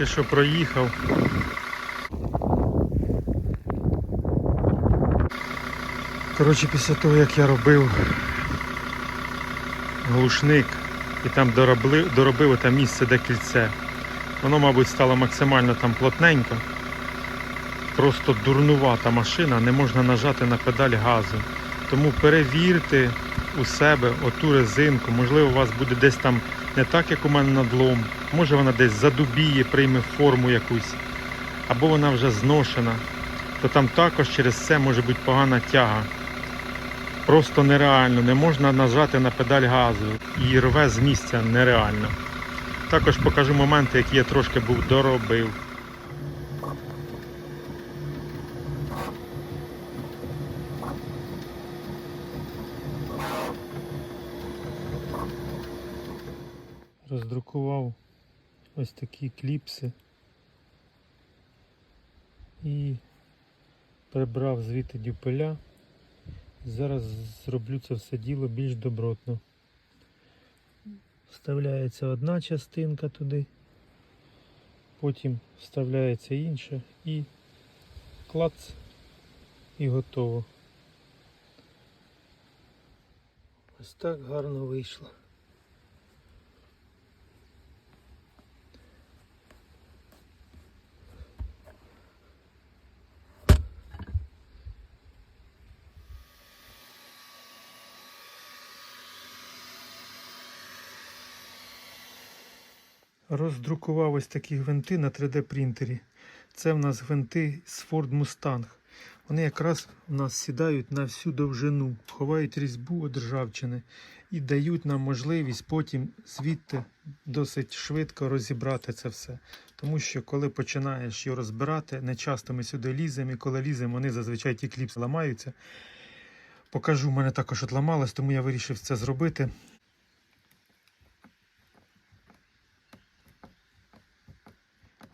Тільки що проїхав. Коротше, після того, як я робив глушник і там доробив, доробив те місце, де кільце, воно, мабуть, стало максимально там плотненько. Просто дурнувата машина, не можна нажати на педаль газу. Тому перевірте у себе оту резинку. Можливо, у вас буде десь там не так, як у мене надлом. Може вона десь задубіє, прийме форму якусь, або вона вже зношена, то там також через це може бути погана тяга. Просто нереально, не можна нажати на педаль газу і рве з місця нереально. Також покажу моменти, які я трошки був доробив. Роздрукував ось такі кліпси і прибрав звідти дюпеля. Зараз зроблю це все діло більш добротно. Вставляється одна частинка туди, потім вставляється інша і клац і готово. Ось так гарно вийшло. Роздрукував ось такі гвинти на 3D принтері. Це в нас гвинти з Ford Mustang. Вони якраз у нас сідають на всю довжину, ховають різьбу від ржавчини і дають нам можливість потім звідти досить швидко розібрати це все. Тому що коли починаєш його розбирати, не часто ми сюди ліземо, і коли ліземо, вони зазвичай ті кліпси ламаються. Покажу, в мене також отламалось, тому я вирішив це зробити.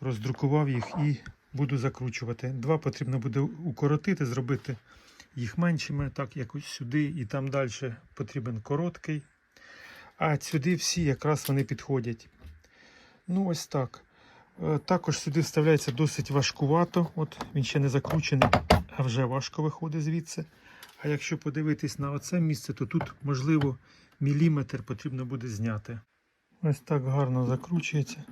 Роздрукував їх і буду закручувати. Два потрібно буде укоротити, зробити їх меншими, так як ось сюди і там далі потрібен короткий. А сюди всі якраз вони підходять. Ну, ось так. Е, Також сюди вставляється досить важкувато. От він ще не закручений, а вже важко виходить звідси. А якщо подивитись на оце місце, то тут, можливо, міліметр потрібно буде зняти. Ось так гарно закручується.